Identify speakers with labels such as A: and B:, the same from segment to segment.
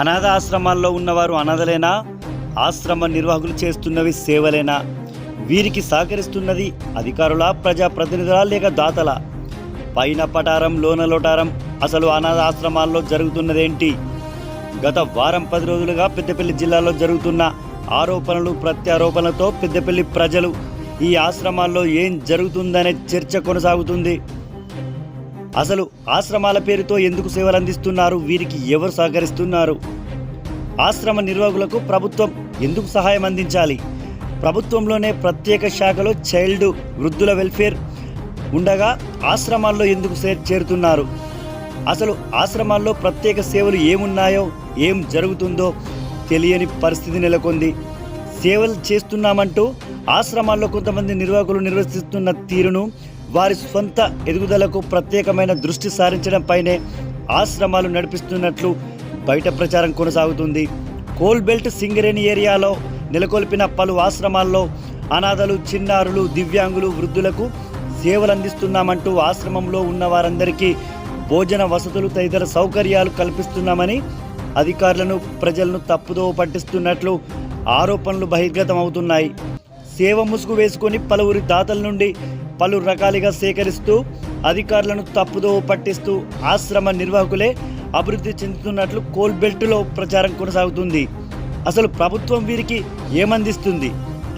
A: అనాథ ఆశ్రమాల్లో ఉన్నవారు అనాథలేనా? ఆశ్రమ నిర్వాహకులు చేస్తున్నవి సేవలేనా? వీరికి సహకరిస్తున్నది అధికారుల ప్రజాప్రతినిధుల లేక దాతల? పైన పటారం లోన లోటారం అసలు అనాథ ఆశ్రమాల్లో జరుగుతున్నదేంటి? గత వారం పది రోజులుగా పెద్దపల్లి జిల్లాలో జరుగుతున్న ఆరోపణలు ప్రత్యారోపణలతో పెద్దపల్లి ప్రజలు ఈ ఆశ్రమాల్లో ఏం జరుగుతుందనే చర్చ కొనసాగుతుంది. అసలు ఆశ్రమాల పేరుతో ఎందుకు సేవలు అందిస్తున్నారు వీరికి ఎవరు సహకరిస్తున్నారు? ఆశ్రమ నిర్వాహకులకు ప్రభుత్వం ఎందుకు సహాయం అందించాలి? ప్రభుత్వంలోనే ప్రత్యేక శాఖలో చైల్డ్ వృద్ధుల వెల్ఫేర్ ఉండగా ఆశ్రమాల్లో ఎందుకు సే- చేరుతున్నారు? అసలు ఆశ్రమాల్లో ప్రత్యేక సేవలు ఏమున్నాయో ఏం జరుగుతుందో తెలియని పరిస్థితి నెలకొంది. సేవలు చేస్తున్నామంటూ ఆశ్రమాల్లో కొంతమంది నిర్వాహకులు నిర్వహిస్తున్న తీరును వారి స్వంత ఎదుగుదలకు ప్రత్యేకమైన దృష్టి సారించడంపైనే ఆశ్రమాలు నడిపిస్తున్నట్లు బయట ప్రచారం కొనసాగుతుంది. కోల్బెల్ట్ సింగరేణి ఏరియాలో నెలకొల్పిన పలు ఆశ్రమాల్లో అనాథలు చిన్నారులు దివ్యాంగులు వృద్ధులకు సేవలు అందిస్తున్నామంటూ ఆశ్రమంలో ఉన్న వారందరికీ భోజన వసతులు తదితర సౌకర్యాలు కల్పిస్తున్నామని అధికారులను ప్రజలను తప్పుదోవ పట్టిస్తున్నట్లు ఆరోపణలు బహిర్గతం అవుతున్నాయి సేవ ముసుగు వేసుకొని పలువురి దాతల నుండి పలు రకాలుగా సేకరిస్తూ అధికారులను తప్పుదో పట్టిస్తూ ఆశ్రమ నిర్వాహకులే అభివృద్ధి చెందుతున్నట్లు కోల్బెల్ట్లో ప్రచారం కొనసాగుతుంది. అసలు ప్రభుత్వం వీరికి ఏమందిస్తుంది?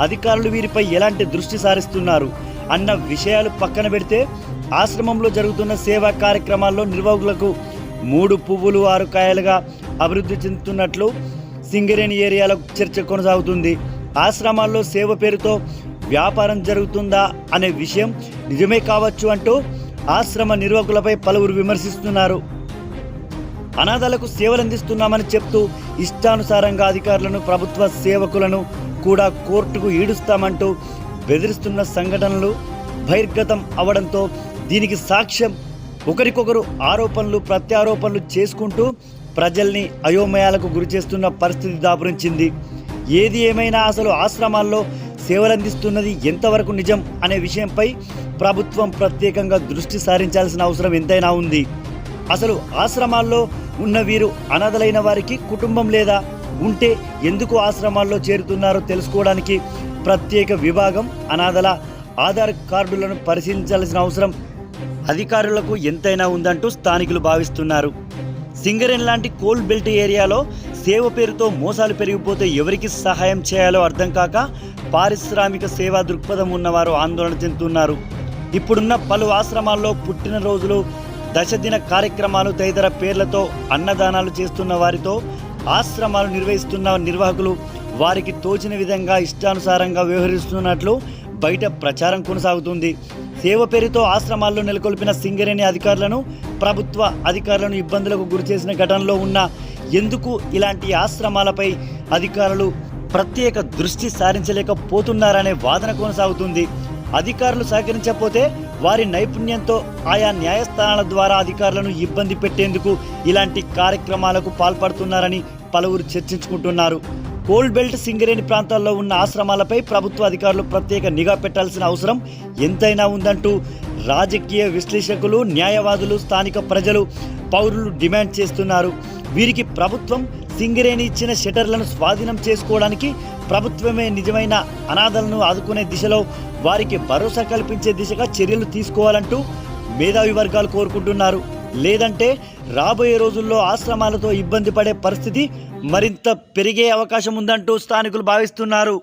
A: అధికారులు వీరిపై ఎలాంటి దృష్టి సారిస్తున్నారు? అన్న విషయాలు పక్కన పెడితే ఆశ్రమంలో జరుగుతున్న సేవా కార్యక్రమాల్లో నిర్వాహకులకు మూడు పువ్వులు ఆరు కాయలుగా అభివృద్ధి చెందుతున్నట్లు సింగరేణి ఏరియాలో చర్చ కొనసాగుతుంది. ఆశ్రమాల్లో సేవ పేరుతో వ్యాపారం జరుగుతుందా అనే విషయం నిజమే కావచ్చు అంటూ ఆశ్రమ నిర్వాహకులపై పలువురు విమర్శిస్తున్నారు. అనాథాలకు సేవలు అందిస్తున్నామని చెప్తూ ఇష్టానుసారంగా అధికారులను ప్రభుత్వ సేవకులను కూడా కోర్టుకు ఈడుస్తామంటూ బెదిరిస్తున్న సంఘటనలు బహిర్గతం అవడంతో దీనికి సాక్ష్యం ఒకరికొకరు ఆరోపణలు ప్రత్యారోపణలు చేసుకుంటూ ప్రజల్ని అయోమయాలకు గురి చేస్తున్న పరిస్థితి దాపురించింది. ఏది ఏమైనా అసలు ఆశ్రమాల్లో సేవలందిస్తున్నది ఎంతవరకు నిజం అనే విషయంపై ప్రభుత్వం ప్రత్యేకంగా దృష్టి సారించాల్సిన అవసరం ఎంతైనా ఉంది. అసలు ఆశ్రమాల్లో ఉన్న వీరు అనాథలైన వారికి కుటుంబం లేదా? ఉంటే ఎందుకు ఆశ్రమాల్లో చేరుతున్నారో తెలుసుకోవడానికి ప్రత్యేక విభాగం అనాథల ఆధార్ కార్డులను పరిశీలించాల్సిన అవసరం అధికారులకు ఎంతైనా ఉందంటూ స్థానికులు భావిస్తున్నారు. సింగరేన్ లాంటి కోల్ బెల్ట్ ఏరియాలో సేవ పేరుతో మోసాలు పెరిగిపోతే ఎవరికి సహాయం చేయాలో అర్థం కాక పారిశ్రామిక సేవా దృక్పథం ఉన్నవారు ఆందోళన చెందుతున్నారు. ఇప్పుడున్న పలు ఆశ్రమాల్లో పుట్టినరోజులు దశదిన కార్యక్రమాలు తదితర పేర్లతో అన్నదానాలు చేస్తున్న వారితో ఆశ్రమాలు నిర్వహిస్తున్న నిర్వాహకులు వారికి తోచిన విధంగా ఇష్టానుసారంగా వ్యవహరిస్తున్నట్లు బయట ప్రచారం కొనసాగుతుంది. సేవ పేరుతో ఆశ్రమాల్లో నెలకొల్పిన సింగరేణి అధికారులను ప్రభుత్వ అధికారులను ఇబ్బందులకు గురిచేసిన ఘటనలో ఉన్న ఎందుకు ఇలాంటి ఆశ్రమాలపై అధికారులు ప్రత్యేక దృష్టి సారించలేకపోతున్నారనే వాదన కొనసాగుతుంది. అధికారులు సహకరించకపోతే వారి నైపుణ్యంతో ఆయా న్యాయస్థానాల ద్వారా అధికారులను ఇబ్బంది పెట్టేందుకు ఇలాంటి కార్యక్రమాలకు పాల్పడుతున్నారని పలువురు చర్చించుకుంటున్నారు. కోల్డ్ బెల్ట్ సింగరేణి ప్రాంతాల్లో ఉన్న ఆశ్రమాలపై ప్రభుత్వ అధికారులు ప్రత్యేక నిఘా పెట్టాల్సిన అవసరం ఎంతైనా ఉందంటూ రాజకీయ విశ్లేషకులు న్యాయవాదులు స్థానిక ప్రజలు పౌరులు డిమాండ్ చేస్తున్నారు. వీరికి ప్రభుత్వం సింగరేణి ఇచ్చిన షటర్లను స్వాధీనం చేసుకోవడానికి ప్రభుత్వమే నిజమైన అనాథలను ఆదుకునే దిశలో వారికి భరోసా కల్పించే దిశగా చర్యలు తీసుకోవాలంటూ మేధావి వర్గాలు కోరుకుంటున్నారు. లేదంటే రాబోయే రోజుల్లో ఆశ్రమాలతో ఇబ్బంది పడే పరిస్థితి మరింత పెరిగే అవకాశం ఉందంటూ స్థానికులు భావిస్తున్నారు.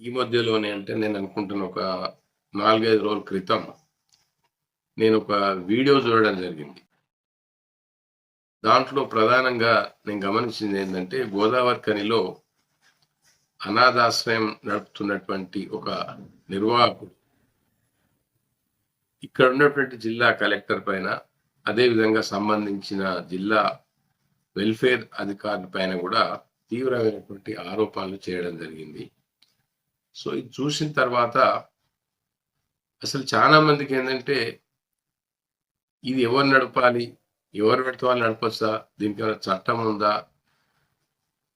B: ఈ మధ్యలోనే అంటే నేను అనుకుంటున్న ఒక నాలుగైదు రోజుల క్రితం నేను ఒక వీడియో చూడడం జరిగింది. దాంట్లో ప్రధానంగా నేను గమనించింది ఏంటంటే గోదావరి కనిలో అనాథాశ్రయం నడుపుతున్నటువంటి ఒక నిర్వాహకుడు ఇక్కడ ఉన్నటువంటి జిల్లా కలెక్టర్ పైన అదే విధంగా సంబంధించిన జిల్లా వెల్ఫేర్ అధికారుల పైన కూడా తీవ్రమైనటువంటి ఆరోపణలు చేయడం జరిగింది. సో ఇది చూసిన తర్వాత అసలు చాలా మందికి ఏంటంటే ఇది ఎవరు నడపాలి ఎవరు పెడితే వాళ్ళు నడపచ్చా దీనికి ఏమైనా చట్టం ఉందా?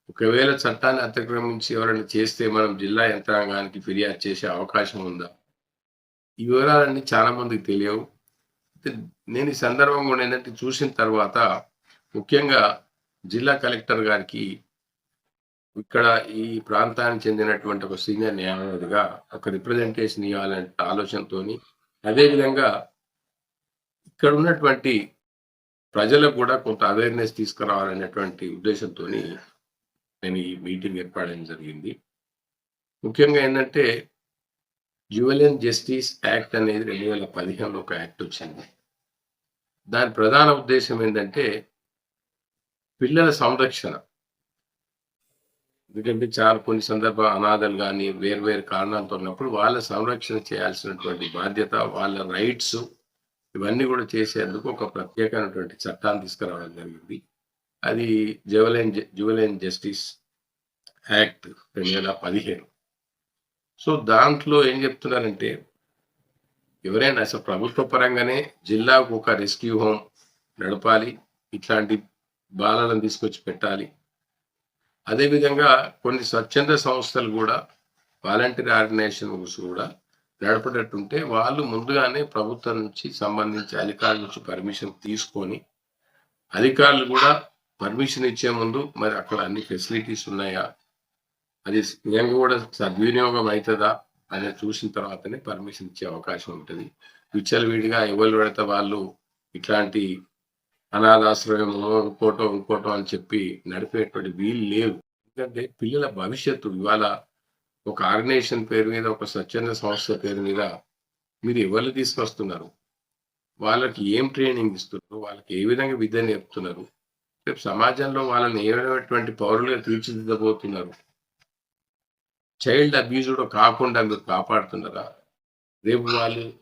B: ఒకవేళ చట్టాన్ని అతిక్రమించి ఎవరైనా చేస్తే మనం జిల్లా యంత్రాంగానికి ఫిర్యాదు చేసే అవకాశం ఉందా? ఈ వివరాలన్నీ చాలా మందికి తెలియవు. నేను ఈ సందర్భం కూడా ఏంటంటే చూసిన తర్వాత ముఖ్యంగా జిల్లా కలెక్టర్ గారికి ఇక్కడ ఈ ప్రాంతానికి చెందినటువంటి ఒక సీనియర్ న్యాయవాదిగా ఒక రిప్రజెంటేషన్ ఇవ్వాలనే ఆలోచనతోని అదేవిధంగా ఇక్కడ ఉన్నటువంటి ప్రజలకు కూడా కొంత అవేర్నెస్ తీసుకురావాలనేటువంటి ఉద్దేశంతో నేను ఈ మీటింగ్ ఏర్పాటు జరిగింది. ముఖ్యంగా ఏంటంటే జ్యువెలియన్ జస్టిస్ యాక్ట్ అనేది రెండు వేల పదిహేనులో ఒక యాక్ట్ వచ్చింది. దాని ప్రధాన ఉద్దేశం ఏంటంటే పిల్లల సంరక్షణ. ఎందుకంటే చాలా కొన్ని సందర్భాలు అనాథలు కానీ వేర్వేరు కారణాలతో ఉన్నప్పుడు వాళ్ళ సంరక్షణ చేయాల్సినటువంటి బాధ్యత వాళ్ళ రైట్స్ ఇవన్నీ కూడా చేసేందుకు ఒక ప్రత్యేకమైనటువంటి చట్టాన్ని తీసుకురావడం జరిగింది. అది జువలైన్ జువలైన్ జస్టిస్ యాక్ట్ రెండు వేల పదిహేను. సో దాంట్లో ఏం చెప్తున్నారంటే ఎవరైనా అసలు ప్రభుత్వ పరంగానే జిల్లాకు ఒక రెస్క్యూ హోమ్ నడపాలి ఇట్లాంటి బాలలను తీసుకొచ్చి పెట్టాలి అదేవిధంగా కొన్ని స్వచ్ఛంద సంస్థలు కూడా వాలంటీర్ ఆర్గనైజేషన్స్ కూడా నడపేటట్టుంటే వాళ్ళు ముందుగానే ప్రభుత్వం నుంచి సంబంధించి అధికారుల నుంచి పర్మిషన్ తీసుకొని అధికారులు కూడా పర్మిషన్ ఇచ్చే ముందు మరి అక్కడ అన్ని ఫెసిలిటీస్ ఉన్నాయా? అది నిజంగా కూడా సద్వినియోగం అవుతుందా? అనేది చూసిన తర్వాతనే పర్మిషన్ ఇచ్చే అవకాశం ఉంటుంది. విచ్చలవిడిగా ఎవరు పెడితే వాళ్ళు ఇట్లాంటి అనాథాశ్రయము ఇంకోటో ఇంకోటో అని చెప్పి నడిపేటువంటి వీలు లేవు. ఎందుకంటే పిల్లల భవిష్యత్తు ఇవాళ ఒక ఆర్గనైజేషన్ పేరు మీద ఒక స్వచ్ఛంద సంస్థ పేరు మీద మీరు ఎవరు తీసుకొస్తున్నారు? వాళ్ళకి ఏం ట్రైనింగ్ ఇస్తున్నారు? వాళ్ళకి ఏ విధంగా విద్య నేర్పుతున్నారు? రేపు సమాజంలో వాళ్ళని ఏమైనటువంటి పౌరులుగా తీర్చిదిద్దబోతున్నారు? చైల్డ్ అబ్యూజ్డ్ కూడా కాకుండా మీరు కాపాడుతున్నారా? రేపు వాళ్ళు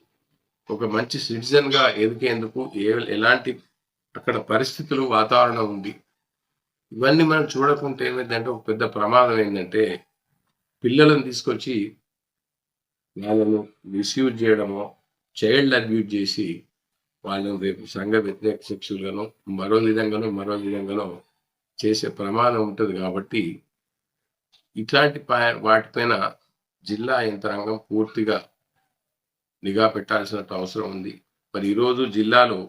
B: ఒక మంచి సిటిజన్గా ఎదిగేందుకు ఏ ఎలాంటి అక్కడ పరిస్థితులు వాతావరణం ఉంది. ఇవన్నీ మనం చూడకుంటే ఏమైందంటే ఒక పెద్ద ప్రమాదం ఏంటంటే పిల్లలను తీసుకొచ్చి వాళ్ళను మిస్యూజ్ చేయడమో చైల్డ్ అబ్యూజ్ చేసి వాళ్ళని రేపు సంఘ వ్యతిరేక శిక్షులుగానో మరో విధంగానో మరో విధంగానో చేసే ప్రమాదం ఉంటుంది కాబట్టి ఇట్లాంటి వాటిపైన జిల్లా యంత్రాంగం పూర్తిగా నిఘా పెట్టాల్సిన అవసరం ఉంది. మరి ఈరోజు జిల్లాలో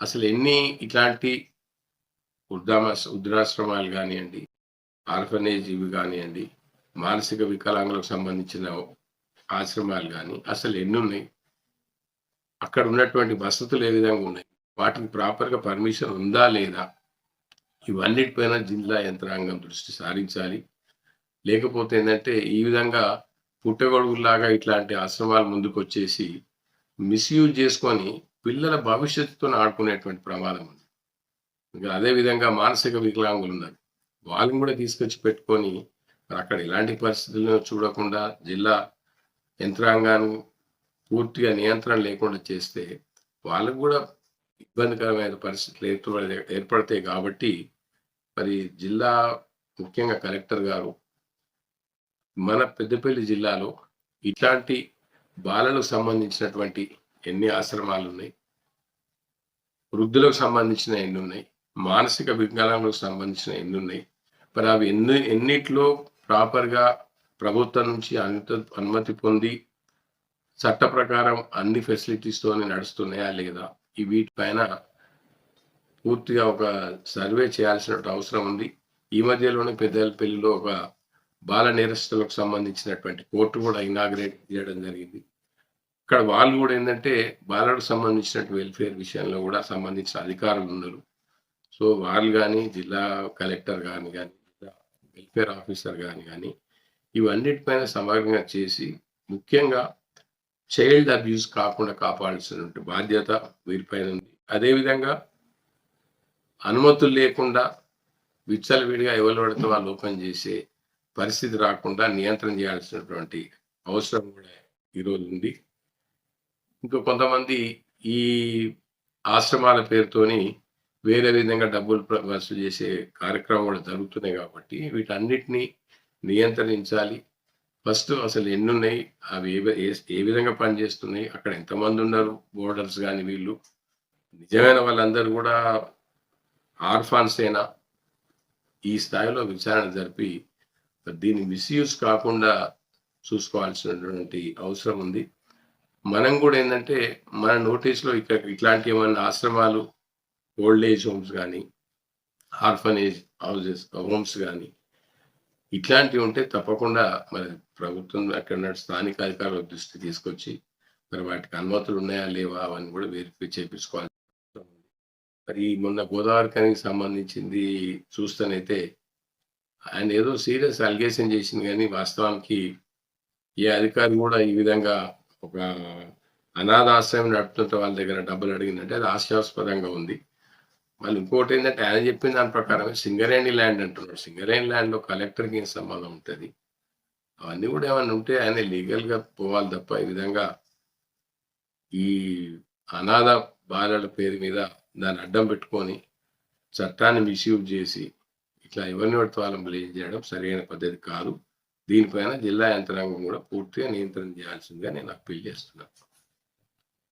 B: అసలు ఎన్ని ఇట్లాంటి వృద్ధామ వృద్ధాశ్రమాలు కానివ్వండి ఆర్ఫనేజ్ ఇవి కానివ్వండి మానసిక వికలాంగులకు సంబంధించిన ఆశ్రమాలు కానీ అసలు ఎన్ని ఉన్నాయి అక్కడ ఉన్నటువంటి వసతులు ఏ విధంగా ఉన్నాయి? వాటికి ప్రాపర్గా పర్మిషన్ ఉందా లేదా? ఇవన్నిటిపైన జిల్లా యంత్రాంగం దృష్టి సారించాలి. లేకపోతే ఏంటంటే ఈ విధంగా పుట్టగొడుగులాగా ఇట్లాంటి ఆశ్రమాలు ముందుకు వచ్చేసి మిస్యూజ్ చేసుకొని పిల్లల భవిష్యత్తుతో ఆడుకునేటువంటి ప్రమాదం ఉంది. ఇంకా అదే విధంగా మానసిక వికలాంగులు ఉన్నారు. వాళ్ళని కూడా తీసుకొచ్చి పెట్టుకొని మరి అక్కడ ఎలాంటి పరిస్థితులను చూడకుండా జిల్లా యంత్రాంగాన్ని పూర్తిగా నియంత్రణ లేకుండా చేస్తే వాళ్ళకు కూడా ఇబ్బందికరమైన పరిస్థితులు ఏర్పడే ఏర్పడతాయి కాబట్టి మరి జిల్లా ముఖ్యంగా కలెక్టర్ గారు మన పెద్దపల్లి జిల్లాలో ఇట్లాంటి బాలలకు సంబంధించినటువంటి ఎన్ని ఆశ్రమాలు ఉన్నాయి వృద్ధులకు సంబంధించిన ఎన్ని ఉన్నాయి మానసిక వికలాంగులకు సంబంధించిన ఎన్ని ఉన్నాయి మరి అవి ఎన్ని ఎన్నిట్లో ప్రాపర్గా ప్రభుత్వం నుంచి అనుమతి అనుమతి పొంది చట్ట ప్రకారం అన్ని ఫెసిలిటీస్తోనే నడుస్తున్నాయా లేదా? ఈ వీటిపైన పూర్తిగా ఒక సర్వే చేయాల్సిన అవసరం ఉంది. ఈ మధ్యలోనే పెద్దపల్లిలో ఒక బాల నేరస్తులకు సంబంధించినటువంటి కోర్టు కూడా ఇనాగ్రేట్ చేయడం జరిగింది. ఇక్కడ వాళ్ళు కూడా ఏంటంటే బాలలకు సంబంధించిన వెల్ఫేర్ విషయంలో కూడా సంబంధించిన అధికారులు ఉన్నారు. సో వాళ్ళు కానీ జిల్లా కలెక్టర్ కానీ కానీ వెల్ఫేర్ ఆఫీసర్ కానీ కానీ ఇవన్నిటిపైన సమగ్రంగా చేసి ముఖ్యంగా చైల్డ్ అబ్యూస్ కాకుండా కాపాడాల్సినటువంటి బాధ్యత వీరిపైన ఉంది. అదేవిధంగా అనుమతులు లేకుండా విచ్చలవిడిగా ఎవరు పడితే వాళ్ళు ఓపెన్ చేసే పరిస్థితి రాకుండా నియంత్రణ చేయాల్సినటువంటి అవసరం కూడా ఈరోజు ఉంది. ఇంకా కొంతమంది ఈ ఆశ్రమాల పేరుతోని వేరే విధంగా డబ్బులు వసూలు చేసే కార్యక్రమం కూడా జరుగుతున్నాయి కాబట్టి వీటన్నిటిని నియంత్రించాలి. ఫస్ట్ అసలు ఎన్ని ఉన్నాయి అవి ఏ ఏ- ఏ విధంగా పనిచేస్తున్నాయి? అక్కడ ఎంతమంది ఉన్నారు? బోర్డర్స్ కానీ వీళ్ళు? నిజమైన వాళ్ళందరూ కూడా ఆర్ఫాన్సేనా? ఈ స్థాయిలో విచారణ జరిపి దీన్ని మిస్యూజ్ కాకుండా చూసుకోవాల్సినటువంటి అవసరం ఉంది. మనం కూడా ఏంటంటే మన నోటీస్లో ఇక్కడ ఇట్లాంటి ఏమైనా ఆశ్రమాలు ఓల్డ్ ఏజ్ హోమ్స్ కానీ ఆర్ఫనేజ్ హౌసెస్ హోమ్స్ కానీ ఇట్లాంటివి ఉంటే తప్పకుండా మరి ప్రభుత్వం అక్కడ స్థానిక అధికారుల దృష్టి తీసుకొచ్చి మరి వాటికి అనుమతులు ఉన్నాయా లేవా అవన్నీ కూడా వెరిఫై చేపించుకోవాలి. మరి ఈ మొన్న గోదావరి ఖనికి సంబంధించింది చూస్తేనైతే ఆయన ఏదో సీరియస్ అలిగేషన్ చేసింది కానీ వాస్తవానికి ఏ అధికారి కూడా ఈ విధంగా ఒక అనాథాశ్రయం నడుపుతుంటే వాళ్ళ దగ్గర డబ్బులు అడిగిందంటే అది ఆశయాస్పదంగా ఉంది. మళ్ళీ ఇంకోటి ఏంటంటే ఆయన చెప్పిన దాని ప్రకారం సింగరేణి ల్యాండ్ అంటున్నాడు సింగరేణి ల్యాండ్లో కలెక్టర్కి ఏం సంబంధం ఉంటుంది? అవన్నీ కూడా ఏమైనా ఉంటే ఆయన లీగల్గా పోవాలి తప్ప ఈ విధంగా ఈ అనాథ బాలల పేరు మీద దాన్ని అడ్డం పెట్టుకొని చట్టాన్ని మిస్యూజ్ చేసి ఇట్లా ఎవరిని పడితే వాళ్ళని బ్లేజ్ చేయడం సరైన పద్ధతి కాదు. దీనిపైన జిల్లా యంత్రాంగం కూడా పూర్తిగా నియంత్రణ చేయాల్సిందిగా నేను అప్పీల్ చేస్తున్నాను.